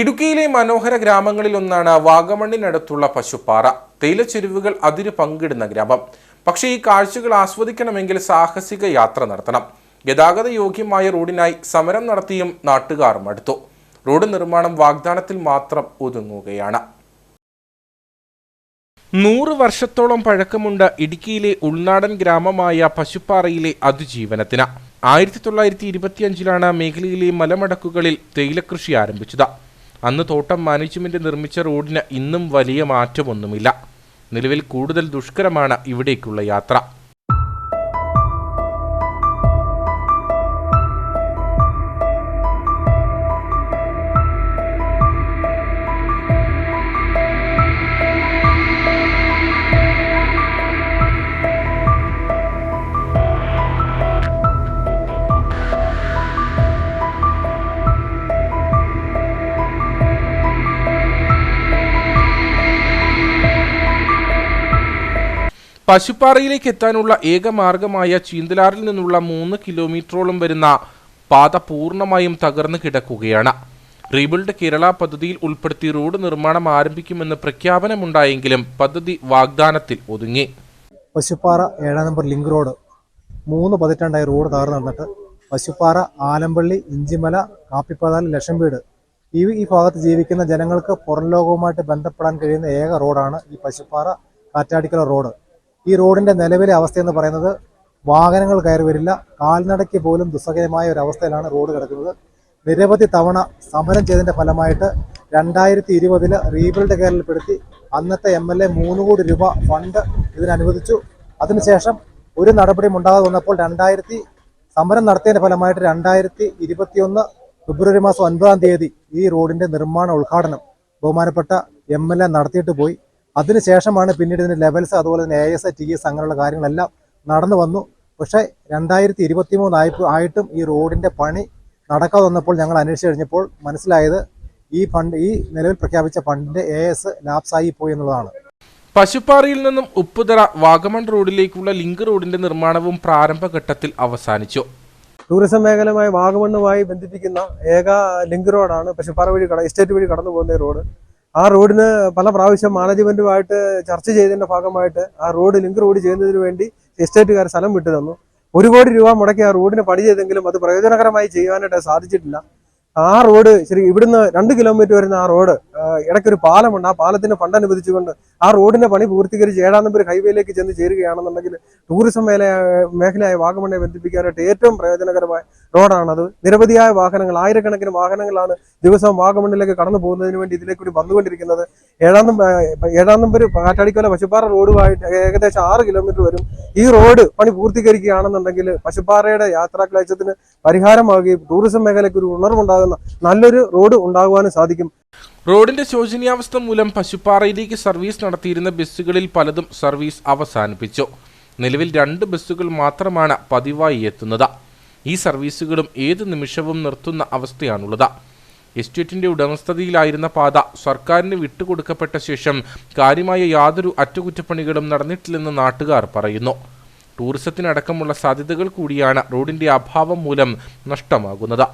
ഇടുക്കിയിലെ മനോഹര ഗ്രാമങ്ങളിലൊന്നാണ് വാഗമണ്ണിനടുത്തുള്ള പശുപ്പാറ. തേയിലച്ചെരുവുകൾ അതിര് പങ്കിടുന്ന ഗ്രാമം. പക്ഷേ ഈ കാഴ്ചകൾ ആസ്വദിക്കണമെങ്കിൽ സാഹസിക യാത്ര നടത്തണം. ഗതാഗത യോഗ്യമായ റോഡിനായി സമരം നടത്തിയും നാട്ടുകാർ മടുത്തു. റോഡ് നിർമ്മാണം വാഗ്ദാനത്തിൽ മാത്രം ഒതുങ്ങുകയാണ്. നൂറ് വർഷത്തോളം പഴക്കമുണ്ട് ഇടുക്കിയിലെ ഉൾനാടൻ ഗ്രാമമായ പശുപ്പാറയിലെ അതിജീവനത്തിന്. ആയിരത്തി തൊള്ളായിരത്തി ഇരുപത്തിയഞ്ചിലാണ് മേഖലയിലെ മലമടക്കുകളിൽ തേയിലക്കൃഷി ആരംഭിച്ചത്. അന്ന് തോട്ടം മാനേജ്മെന്റ് നിർമ്മിച്ച റോഡിന് ഇന്നും വലിയ മാറ്റമൊന്നുമില്ല. നിലവിൽ കൂടുതൽ ദുഷ്കരമാണ് ഇവിടേക്കുള്ള യാത്ര. പശുപ്പാറയിലേക്ക് എത്താനുള്ള ഏക മാർഗമായ ചീന്തലാറിൽ നിന്നുള്ള മൂന്ന് കിലോമീറ്ററോളം വരുന്ന പാത പൂർണമായും തകർന്നു കിടക്കുകയാണ്. റീബിൾഡ് കേരള പദ്ധതിയിൽ ഉൾപ്പെടുത്തി റോഡ് നിർമ്മാണം ആരംഭിക്കുമെന്ന് പ്രഖ്യാപനമുണ്ടായെങ്കിലും പദ്ധതി വാഗ്ദാനത്തിൽ ഒതുങ്ങി. പശുപ്പാറ ഏഴാം നമ്പർ ലിങ്ക് റോഡ് മൂന്ന് പതിറ്റാണ്ടായി റോഡ് തകർന്നു നടന്നിട്ട് പശുപ്പാറ ആലമ്പള്ളി ഇഞ്ചിമല കാപ്പിപ്പതാൽ ലക്ഷം വീട് ഈ ഈ ഭാഗത്ത് ജീവിക്കുന്ന ജനങ്ങൾക്ക് പുറം ലോകവുമായിട്ട് ബന്ധപ്പെടാൻ കഴിയുന്ന ഏക റോഡാണ് ഈ പശുപ്പാറ കാറ്റാടിക്കല റോഡ്. ഈ റോഡിന്റെ നിലവിലെ അവസ്ഥ എന്ന് പറയുന്നത് വാഹനങ്ങൾ കയറി വരില്ല. കാൽനടയ്ക്ക് പോലും ദുസ്സഹമായ ഒരു അവസ്ഥയിലാണ് റോഡ് കിടക്കുന്നത്. നിരവധി തവണ സമരം ചെയ്തതിന്റെ ഫലമായിട്ട് രണ്ടായിരത്തി ഇരുപതിൽ റീബിൽഡ് കേരളപ്പെടുത്തി അന്നത്തെ എം എൽ എ മൂന്ന് കോടി രൂപ ഫണ്ട് ഇതിനനുവദിച്ചു. അതിനുശേഷം ഒരു നടപടിയും ഉണ്ടാകാതെ വന്നപ്പോൾ രണ്ടായിരത്തി സമരം നടത്തിയതിന്റെ ഫലമായിട്ട് രണ്ടായിരത്തി ഇരുപത്തിയൊന്ന് ഫെബ്രുവരി മാസം ഒൻപതാം തീയതി ഈ റോഡിന്റെ നിർമ്മാണ ഉദ്ഘാടനം ബഹുമാനപ്പെട്ട എം എൽ എ നടത്തിയിട്ട് പോയി. അതിനുശേഷമാണ് പിന്നീട് ഇതിന്റെ ലെവൽസ് അതുപോലെ തന്നെ എ എസ് ടി എസ് അങ്ങനെയുള്ള കാര്യങ്ങളെല്ലാം നടന്നു വന്നു. പക്ഷേ രണ്ടായിരത്തി ഇരുപത്തി മൂന്ന് ആയിട്ടും ഈ റോഡിന്റെ പണി നടക്കാതെ വന്നപ്പോൾ ഞങ്ങൾ അന്വേഷിച്ച് കഴിഞ്ഞപ്പോൾ മനസ്സിലായത് ഈ ഫണ്ട് ഈ നിലവിൽ പ്രഖ്യാപിച്ച ഫണ്ടിന്റെ എ എസ് ലാപ്സായി പോയി എന്നുള്ളതാണ്. പശുപ്പാറയിൽ നിന്നും ഉപ്പുതറ വാഗമൺ റോഡിലേക്കുള്ള ലിങ്ക് റോഡിന്റെ നിർമ്മാണവും പ്രാരംഭഘട്ടത്തിൽ അവസാനിച്ചു. ടൂറിസം മേഖലയുമായി വാഗമണ്ണുമായി ബന്ധിപ്പിക്കുന്ന ഏക ലിങ്ക് റോഡാണ് പശുപ്പാറ വഴി കട എസ്റ്റേറ്റ് വഴി കടന്നു പോകുന്ന റോഡ്. ആ റോഡിന് പല പ്രാവശ്യം മാനേജ്മെന്റുമായിട്ട് ചർച്ച ചെയ്തതിന്റെ ഭാഗമായിട്ട് ആ റോഡ് ലിങ്ക് റോഡ് ചെയ്യുന്നതിന് വേണ്ടി എസ്റ്റേറ്റുകാർ സ്ഥലം വിട്ടു തന്നു. ഒരു കോടി രൂപ മുടക്കി ആ റോഡിന് പണി ചെയ്തെങ്കിലും അത് പ്രയോജനകരമായി ചെയ്യാനായിട്ട് സാധിച്ചിട്ടില്ല. ആ റോഡ് ശരി ഇവിടുന്ന് രണ്ട് കിലോമീറ്റർ വരുന്ന ആ റോഡ് ഇടയ്ക്കൊരു പാലമുണ്ട്. ആ പാലത്തിന് ഫണ്ട് അനുവദിച്ചുകൊണ്ട് ആ റോഡിന്റെ പണി പൂർത്തീകരിച്ച് ഏഴാം നമ്പർ ഹൈവേയിലേക്ക് ചെന്ന് ചേരുകയാണെന്നുണ്ടെങ്കിൽ ടൂറിസം മേഖല മേഖലയായ വാഗമണ്ണെ ബന്ധിപ്പിക്കാനായിട്ട് ഏറ്റവും പ്രയോജനകരമായ റോഡാണത് നിരവധിയായ വാഹനങ്ങൾ ആയിരക്കണക്കിന് വാഹനങ്ങളാണ് ദിവസം വാഗമണ്ണിലേക്ക് കടന്നു പോകുന്നതിന് വേണ്ടി ഇതിലേക്ക് കൂടി വന്നുകൊണ്ടിരിക്കുന്നത്. ഏഴാം ഏഴാം നമ്പർ കാറ്റാടിക്കോല പശുപ്പാറ റോഡുമായിട്ട് ഏകദേശം ആറ് കിലോമീറ്റർ വരും. ഈ റോഡ് പണി പൂർത്തീകരിക്കുകയാണെന്നുണ്ടെങ്കിൽ പശുപ്പാറയുടെ യാത്രാ ക്ലേശത്തിന് പരിഹാരമാകുകയും ടൂറിസം മേഖലയ്ക്ക് ഒരു ഉണർവുണ്ടാകുന്ന നല്ലൊരു റോഡ് ഉണ്ടാകുവാനും സാധിക്കും. റോഡിന്റെ ശോചനീയാവസ്ഥ മൂലം പശുപ്പാറയിലേക്ക് സർവീസ് നടത്തിയിരുന്ന ബസ്സുകളിൽ പലതും സർവീസ് അവസാനിപ്പിച്ചു. നിലവിൽ രണ്ട് ബസ്സുകൾ മാത്രമാണ് പതിവായി എത്തുന്നത്. ഈ സർവീസുകളും ഏത് നിമിഷവും നിർത്തുന്ന അവസ്ഥയാണുള്ളത്. എസ്റ്റേറ്റിന്റെ ഉടമസ്ഥതയിലായിരുന്ന പാത സർക്കാരിന് വിട്ടുകൊടുക്കപ്പെട്ട ശേഷം കാര്യമായ യാതൊരു അറ്റകുറ്റപ്പണികളും നടന്നിട്ടില്ലെന്ന് നാട്ടുകാർ പറയുന്നു. ടൂറിസത്തിനടക്കമുള്ള സാധ്യതകൾ കൂടിയാണ് റോഡിന്റെ അഭാവം മൂലം നഷ്ടമാകുന്നത്.